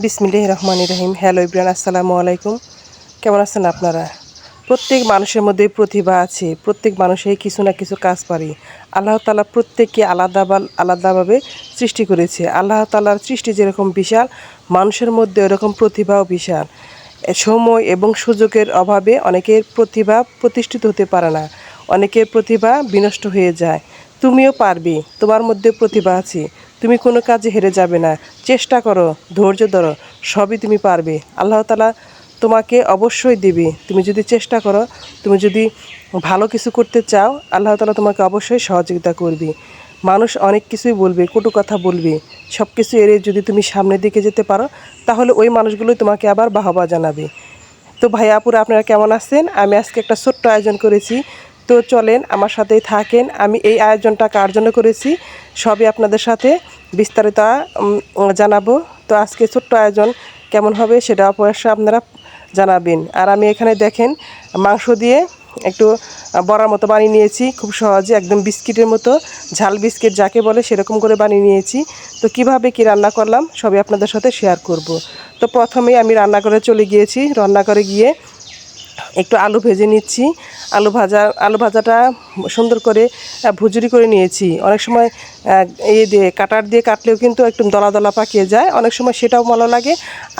বিসমিল্লাহ রহমান রহিম। হ্যালো ইব্রান আসসালামু আলাইকুম। কেমন আছেন আপনারা? প্রত্যেক মানুষের মধ্যে প্রতিভা আছে। প্রত্যেক মানুষই কিছু না কিছু কাজ পারে। আল্লাহ তালা প্রত্যেককে আলাদা আলাদাভাবে সৃষ্টি করেছে। আল্লাহ তালার সৃষ্টি যেরকম বিশাল, মানুষের মধ্যে এরকম প্রতিভাও বিশাল। সময় এবং সুযোগের অভাবে অনেকের প্রতিভা প্রতিষ্ঠিত হতে পারে না। অনেকের প্রতিভা বিনষ্ট হয়ে যায়। তুমিও পারবে। তোমার মধ্যে প্রতিভা আছে। তুমি কোনো কাজে হেরে যাবে না। চেষ্টা করো, ধৈর্য ধরো, সবই তুমি পারবে। আল্লাহ তালা তোমাকে অবশ্যই দেবে। তুমি যদি চেষ্টা করো, তুমি যদি ভালো কিছু করতে চাও, আল্লাহ তালা তোমাকে অবশ্যই সহযোগিতা করবে। মানুষ অনেক কিছুই বলবে, কটু কথা বলবে। সব কিছু এড়িয়ে যদি তুমি সামনের দিকে যেতে পারো, তাহলে ওই মানুষগুলোই তোমাকে আবার বাহবা জানাবে। তো ভাই আপুরা, আপনারা কেমন আছেন? আমি আজকে একটা ছোট্ট আয়োজন করেছি। তো চলেন, আমার সাথেই থাকেন। আমি এই আয়োজনটা কার জন্য করেছি, সবই আপনাদের সাথে বিস্তারিত জানাব। তো আজকে ছোট্ট আয়োজন কেমন হবে সেটা অবশ্যই আপনারা জানাবেন। আর আমি এখানে দেখেন, মাংস দিয়ে একটু বড়ার মতো বানিয়ে নিয়েছি, খুব সহজে, একদম বিস্কিটের মতো, ঝাল বিস্কিট যাকে বলে সেরকম করে বানিয়ে নিয়েছি। তো কীভাবে কি রান্না করলাম সবই আপনাদের সাথে শেয়ার করব। তো প্রথমেই আমি রান্নাঘরে চলে গিয়েছি। রান্নাঘরে গিয়ে একটু আলু ভেজে নিচ্ছি। আলু ভাজা, আলু ভাজাটা সুন্দর করে ভুজুরি করে নিয়েছি। অনেক সময় এই দিয়ে কাটার দিয়ে কাটলেও কিন্তু একটু দলা দলা পাকিয়ে যায়। অনেক সময় সেটাও ভালো লাগে।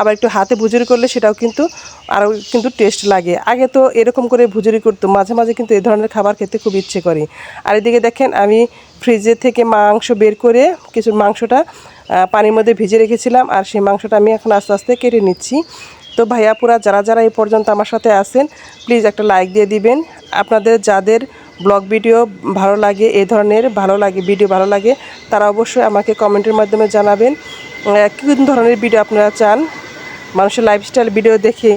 আবার একটু হাতে ভুজুরি করলে সেটাও কিন্তু আরও কিন্তু টেস্ট লাগে। আগে তো এরকম করে ভুজুরি করতো। মাঝে মাঝে কিন্তু এই ধরনের খাবার খেতে খুব ইচ্ছে করে। আর এদিকে দেখেন, আমি ফ্রিজের থেকে মাংস বের করে কিছু মাংসটা পানির মধ্যে ভিজে রেখেছিলাম। আর সেই মাংসটা আমি এখন আস্তে আস্তে কেটে নিচ্ছি। তো ভাইয়াপুরা যারা যারা এই পর্যন্ত আমার সাথে আছেন প্লিজ একটা লাইক দিয়ে দিবেন। আপনাদের যাদের ব্লগ ভিডিও ভালো লাগে, এ ধরনের ভালো লাগে ভিডিও ভালো লাগে, তারা অবশ্যই আমাকে কমেন্টের মাধ্যমে জানাবেন। কী ধরনের ভিডিও আপনারা চান? মানুষের লাইফস্টাইল ভিডিও দেখে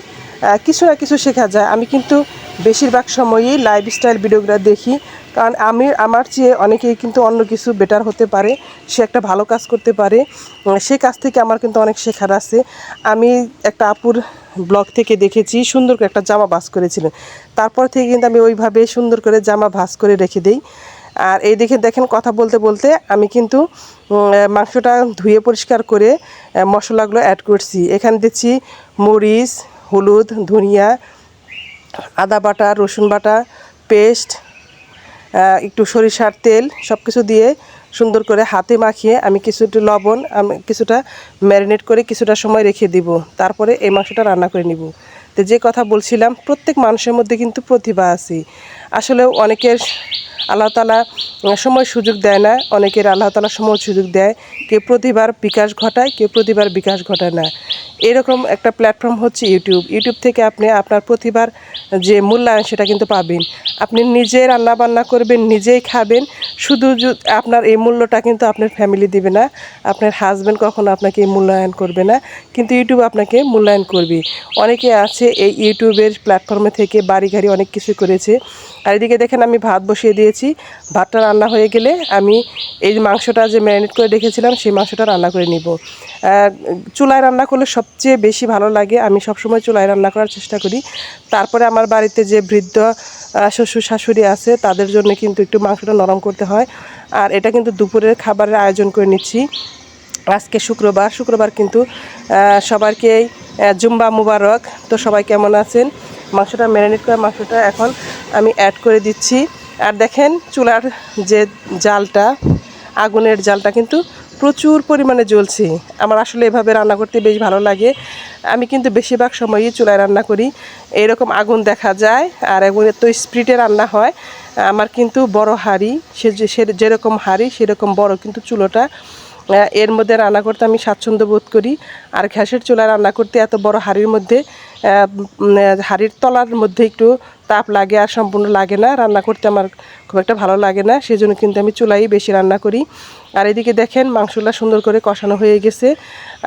কিছু না কিছু শেখা যায়। আমি কিন্তু বেশিরভাগ সময়ই লাইফস্টাইল ভিডিওগুলো দেখি। কারণ আমি আমার চেয়ে অনেকেই কিন্তু অন্য কিছু বেটার হতে পারে, সে একটা ভালো কাজ করতে পারে। সে কাজ থেকে আমার কিন্তু অনেক শেখার আছে। আমি একটা আপুর ব্লগ থেকে দেখেছি, সুন্দর করে একটা জামা ভাস করেছিলেন। তারপর থেকে কিন্তু আমি ওইভাবে সুন্দর করে জামা ভাস করে রেখে দিই। আর এই দেখে, দেখেন কথা বলতে বলতে আমি কিন্তু মাংসটা ধুয়ে পরিষ্কার করে মশলাগুলো অ্যাড করছি। এখানে দিচ্ছি মরিচ, হলুদ, ধনিয়া আদা বাটা, রসুন বাটা, পেস্ট একটু সরিষার তেল সব কিছু দিয়ে সুন্দর করে হাতে মাখিয়ে আমি কিছুটা লবণ, আমি কিছুটা ম্যারিনেট করে কিছুটা সময় রেখে দিব। তারপরে এই মাংসটা রান্না করে নিব। তো যে কথা বলছিলাম, প্রত্যেক মানুষের মধ্যে কিন্তু প্রতিভা আছে। আসলে অনেকের আল্লাহ তালা সময় সুযোগ দেয় না, অনেকের আল্লাহ তালা সময় সুযোগ দেয়। কেউ প্রতিভার বিকাশ ঘটায়, কেউ প্রতিভার বিকাশ ঘটায় না। এরকম একটা প্ল্যাটফর্ম হচ্ছে ইউটিউব ইউটিউব থেকে আপনি আপনার প্রতিভার যে মূল্যায়ন সেটা কিন্তু পাবেন। আপনি নিজে রান্না বান্না করবেন, নিজেই খাবেন। শুধু আপনার এই মূল্যটা কিন্তু আপনার ফ্যামিলি দিবে না। আপনার হাজব্যান্ড কখনো আপনাকে মূল্যায়ন করবে না। কিন্তু ইউটিউব আপনাকে মূল্যায়ন করবে। অনেকে আছে এই ইউটিউবের প্ল্যাটফর্মে থেকে বাড়ি গাড়ি অনেক কিছু করেছে। আর এদিকে দেখেন আমি ভাত বসিয়ে দিয়েছি। ভাতটা রান্না হয়ে গেলে আমি এই মাংসটা যে ম্যারিনেট করে রেখেছিলাম, সেই মাংসটা রান্না করে নিব। চুলায় রান্না করলে সবচেয়ে বেশি ভালো লাগে আমি সবসময় চুলায় রান্না করার চেষ্টা করি। তারপরে আমার বাড়িতে যে বৃদ্ধ শ্বশুর শাশুড়ি আছে তাদের জন্য কিন্তু একটু মাংসটা নরম করতে হয়। আর এটা কিন্তু দুপুরের খাবারের আয়োজন করে নিচ্ছি। আজকে শুক্রবার শুক্রবার কিন্তু আহ, সবাইকেই জুম্বা মুবারক। তো সবাই কেমন আছেন? মাংসটা ম্যারিনেট করা মাংসটা এখন আমি অ্যাড করে দিচ্ছি। আর দেখেন চুলার যে জালটা আগুনের জালটা কিন্তু প্রচুর পরিমাণে জ্বলছে। আমার আসলে এভাবে রান্না করতে বেশ ভালো লাগে। আমি কিন্তু বেশিরভাগ সময়ই চুলায় রান্না করি। এরকম আগুন দেখা যায় আর আগুনের তো স্প্রিটে রান্না হয়। আমার কিন্তু বড় হাঁড়ি, সে যে- যেরকম হাঁড়ি, সেরকম বড় কিন্তু চুলোটা। এর মধ্যে রান্না করতে আমি স্বাচ্ছন্দ্য বোধ করি। আর ঘ্যাসের চুলায় রান্না করতে এত বড় হাঁড়ির মধ্যে হাঁড়ির তলার মধ্যে একটু তাপ লাগে আর সম্পূর্ণ লাগে না। রান্না করতে আমার খুব একটা ভালো লাগে না সেই জন্য কিন্তু আমি চুলাই বেশি রান্না করি। আর এদিকে দেখেন মাংসটা সুন্দর করে কষানো হয়ে গেছে।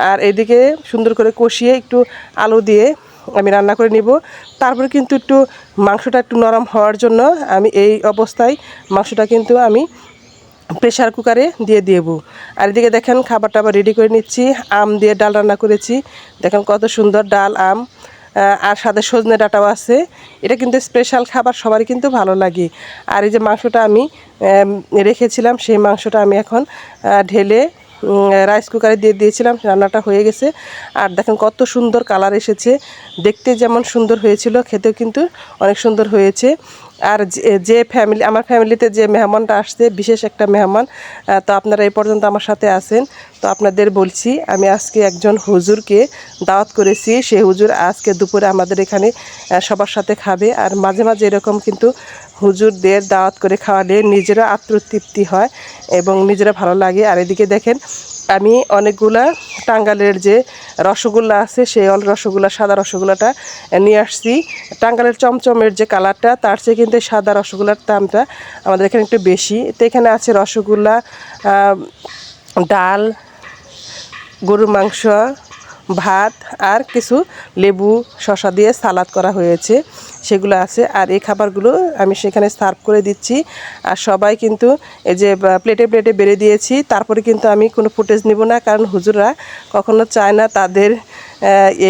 আর এদিকে সুন্দর করে কষিয়ে একটু আলু দিয়ে আমি রান্না করে নিব। তারপরে কিন্তু একটু মাংসটা একটু নরম হওয়ার জন্য আমি এই অবস্থায় মাংসটা কিন্তু আমি প্রেশার কুকারে দিয়ে দেবো। আর এদিকে দেখেন খাবারটা আবার রেডি করে নিচ্ছি। আম দিয়ে ডাল রান্না করেছি। দেখেন কত সুন্দর ডাল, আম। আর সাথে সজনে ডাঁটাও আছে। এটা কিন্তু স্পেশাল খাবার, সবারই কিন্তু ভালো লাগে। আর এই যে মাংসটা আমি রেখেছিলাম, সেই মাংসটা আমি এখন ঢেলে রাইস কুকারে দিয়ে দিয়েছিলাম, রান্নাটা হয়ে গেছে। আর দেখেন কত সুন্দর কালার এসেছে। দেখতে যেমন সুন্দর হয়েছিল, খেতেও কিন্তু অনেক সুন্দর হয়েছে। আর যে- ফ্যামিলি আমার ফ্যামিলিতে যে মেহমানটা আসছে, বিশেষ একটা মেহমান তো আপনারা এই পর্যন্ত আমার সাথে আছেন। তো আপনাদের বলছি, আমি আজকে একজন হুজুরকে দাওয়াত করেছি। সেই হুজুর আজকে দুপুরে আমাদের এখানে সবার সাথে খাবে। আর মাঝে মাঝে এরকম কিন্তু হুজুরদের দাওয়াত করে খাওয়ালে নিজেরা আত্মতৃপ্তি হয় এবং নিজেরা ভালো লাগে। আর এদিকে দেখেন আমি অনেকগুলা টাঙ্গালের যে রসগোল্লা আছে, সেই অল রসগোল্লা, সাদা রসগোল্লাটা নিয়ে আসছি। টাঙ্গালের চমচমের যে কালারটা, তার চেয়ে কিন্তু সাদা রসগোল্লার দামটা আমাদের এখানে একটু বেশি। তো এখানে আছে রসগোল্লা ডাল, গরুর মাংস, ভাত আর কিছু লেবু, শসা দিয়ে সালাদ করা হয়েছে। সেগুলো আছে আর এই খাবারগুলো আমি সেখানে সার্ভ করে দিচ্ছি। আর সবাই কিন্তু এই যে প্লেটে প্লেটে বেড়ে দিয়েছি। তারপরে কিন্তু আমি কোনো ফুটেজ নিব না, কারণ হুজুররা কখনো চায় না তাদের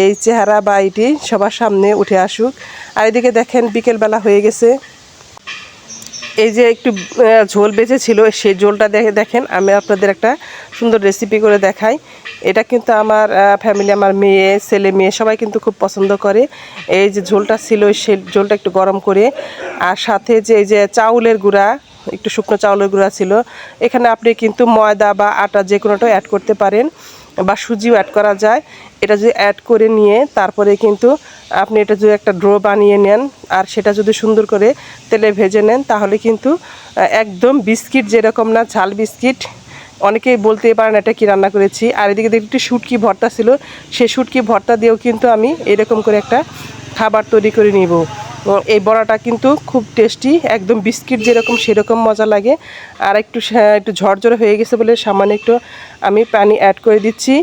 এই চেহারা বা এটি সবার সামনে উঠে আসুক। আর এদিকে দেখেন বিকেলবেলা হয়ে গেছে। এই যে একটু ঝোল বেঁচে ছিল, সেই ঝোলটা দেখে দেখেন, আমি আপনাদের একটা সুন্দর রেসিপি করে দেখাই। এটা কিন্তু আমার ফ্যামিলি আমার মেয়ে, ছেলে মেয়ে, সবাই কিন্তু খুব পছন্দ করে। এই যে ঝোলটা ছিল, সেই ঝোলটা একটু গরম করে, আর সাথে যে, এই যে চাউলের গুঁড়া, একটু শুকনো চাউলের গুঁড়া ছিল, এখানে আপনি কিন্তু ময়দা বা আটা যে কোনোটা অ্যাড করতে পারেন। বা সুজিও অ্যাড করা যায়, এটা যদি অ্যাড করে নিয়ে তারপরে কিন্তু আপনি এটা যদি একটা ড্রো বানিয়ে নেন আর সেটা যদি সুন্দর করে তেলে ভেজে নেন, তাহলে কিন্তু একদম বিস্কিট যেরকম না, ঝাল বিস্কিট, অনেকেই বলতে পারেন এটা কি রান্না করেছি। আর এদিকে দেখি একটু শুটকি ভর্তা ছিল সেই শুটকি ভর্তা দিয়েও কিন্তু আমি এরকম করে একটা খাবার তৈরি করে নিব। এই বড়াটা কিন্তু খুব টেস্টি একদম বিস্কিট যেরকম সেরকম মজা লাগে। আর একটু একটু ঝরঝরে হয়ে গেছে বলে সামান্য একটু আমি পানি অ্যাড করে দিচ্ছি।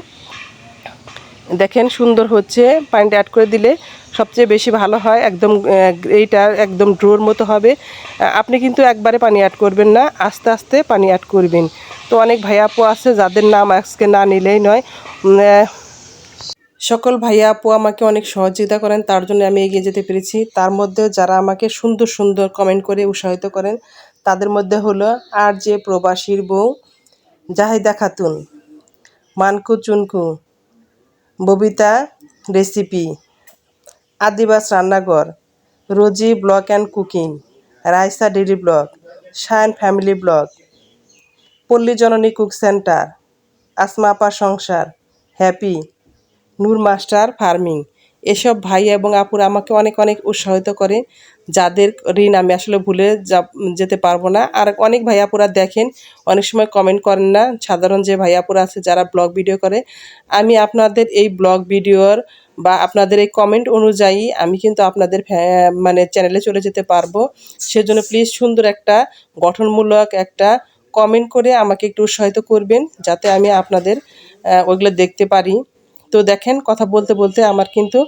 দেখেন সুন্দর হচ্ছে, পানিটা অ্যাড করে দিলে সবচেয়ে বেশি ভালো হয়, একদম এইটা একদম ড্রোর মতো হবে। আপনি কিন্তু একবারে পানি অ্যাড করবেন না, আস্তে আস্তে পানি অ্যাড করবেন। তো অনেক ভাইয়া আপু আছে, যাদের নাম আজকে না নিলেই নয়। সকল ভাইয়া আপু আমাকে অনেক সহযোগিতা করেন, তার জন্য আমি এগিয়ে যেতে পেরেছি। তার মধ্যে যারা আমাকে সুন্দর সুন্দর কমেন্ট করে উৎসাহিত করেন, তাদের মধ্যে হলো আর যে প্রবাসীর বউ, জাহিদা খাতুন, মানকু চুনকু, ববিতা রেসিপি, আদিবাস রান্নাঘর, Rozy blog and cooking, Raisa daily blog Shayan family blog Palli Janani cook centre Asma আপা সংসার, হ্যাপি নূর মাস্টার ফার্মিং। এসব ভাই এবং আপুরা আমাকে অনেক অনেক উৎসাহিত করে, যাদের ঋণ আমি আসলে ভুলে যা- যেতে পারব না। আর অনেক ভাই আপুরা দেখেন, অনেক সময় কমেন্ট করেন না। সাধারণ যে ভাই আপুরা আছে, যারা ব্লগ ভিডিও করে, আমি আপনাদের এই ব্লগ ভিডিওর বা আপনাদের এই কমেন্ট অনুযায়ী আমি কিন্তু আপনাদের মানে চ্যানেলে চলে যেতে পারব। সেজন্য প্লিজ সুন্দর একটা, গঠনমূলক একটা কমেন্ট করে আমাকে একটু উৎসাহিত করবেন, যাতে আমি আপনাদের ওইগুলো দেখতে পারি। তো দেখেন, কথা বলতে বলতে আমার কিন্তু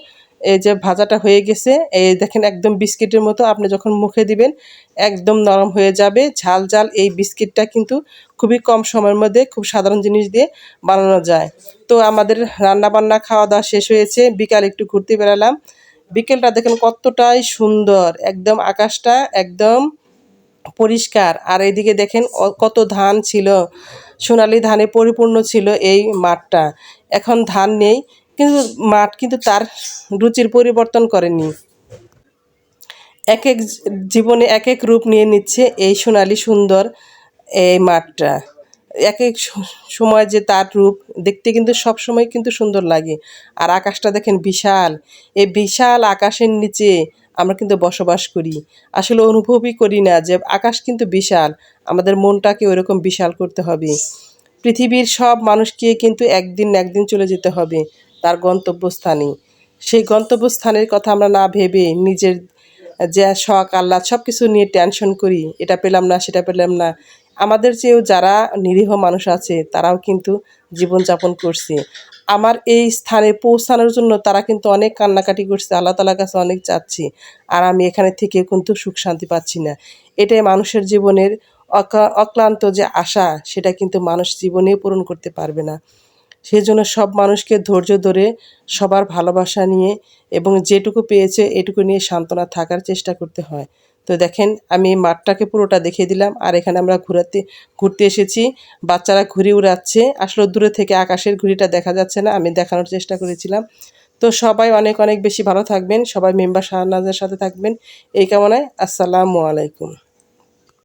এই যে ভাজাটা হয়ে গেছে। এই দেখেন, একদম বিস্কিটের মতো আপনি যখন মুখে দিবেন, একদম নরম হয়ে যাবে। ঝাল ঝাল এই বিস্কিটটা কিন্তু খুবই কম সময়ের মধ্যে খুব সাধারণ জিনিস দিয়ে বানানো যায়। তো আমাদের রান্না বান্না খাওয়া দাওয়া শেষ হয়েছে। বিকাল একটু ঘুরতে বেড়ালাম। বিকেলটা দেখেন কতটাই সুন্দর। একদম আকাশটা একদম পরিষ্কার। আর এইদিকে দেখেন কত ধান ছিল। সোনালি ধানে পরিপূর্ণ ছিল এই মাঠটা। এখন ধান নেই, কিন্তু মাঠ কিন্তু তার রুচির পরিবর্তন করেনি। এক এক জীবনে এক এক রূপ নিয়ে নিচ্ছে এই সোনালি সুন্দর এই মাঠটা। এক এক সময় যে তার রূপ, দেখতে কিন্তু সব সময় কিন্তু সুন্দর লাগে। আর আকাশটা দেখেন বিশাল। এই বিশাল আকাশের নিচে আমরা কিন্তু বসবাস করি। আসলে অনুভবই করি না যে আকাশ কিন্তু বিশাল। আমাদের মনটাকে ওইরকম বিশাল করতে হবে। পৃথিবীর সব মানুষকে কিন্তু একদিন না একদিন চলে যেতে হবে, তার গন্তব্যস্থানে। সেই গন্তব্যস্থানের কথা আমরা না ভেবে নিজের যে শখ, আহ্লাদ সব কিছু নিয়ে টেনশন করি, এটা পেলাম না, সেটা পেলাম না। আমাদের চেয়েও যারা নিরীহ মানুষ আছে, তারাও কিন্তু জীবনযাপন করছে। আমার এই স্থানে পৌঁছানোর জন্য তারা কিন্তু অনেক কান্নাকাটি করছে, আল্লাহ তালার কাছে অনেক চাচ্ছি, আর আমি এখানে থেকে কিন্তু সুখ শান্তি পাচ্ছি না। এটাই মানুষের জীবনের অক্লান্ত যে আশা, সেটা কিন্তু মানুষ জীবনে পূরণ করতে পারবে না। সেই জন্য সব মানুষকে ধৈর্য ধরে সবার ভালোবাসা নিয়ে এবং যেটুকু পেয়েছে এটুকু নিয়ে সান্ত্বনা থাকার চেষ্টা করতে হয়। তো দেখেন, আমি মাঠটাকে পুরোটা দেখিয়ে দিলাম। আর এখানে আমরা ঘুরাতে, ঘুরতে এসেছি। বাচ্চারা ঘুড়ি উড়াচ্ছে। আসলে দূরে থেকে আকাশের ঘুড়িটা দেখা যাচ্ছে না। আমি দেখানোর চেষ্টা করেছিলাম। তো সবাই অনেক অনেক বেশি ভালো থাকবেন। সবাই মেম্বার শাহনাজের সাথে থাকবেন। এই কামনায় আসসালামু আলাইকুম।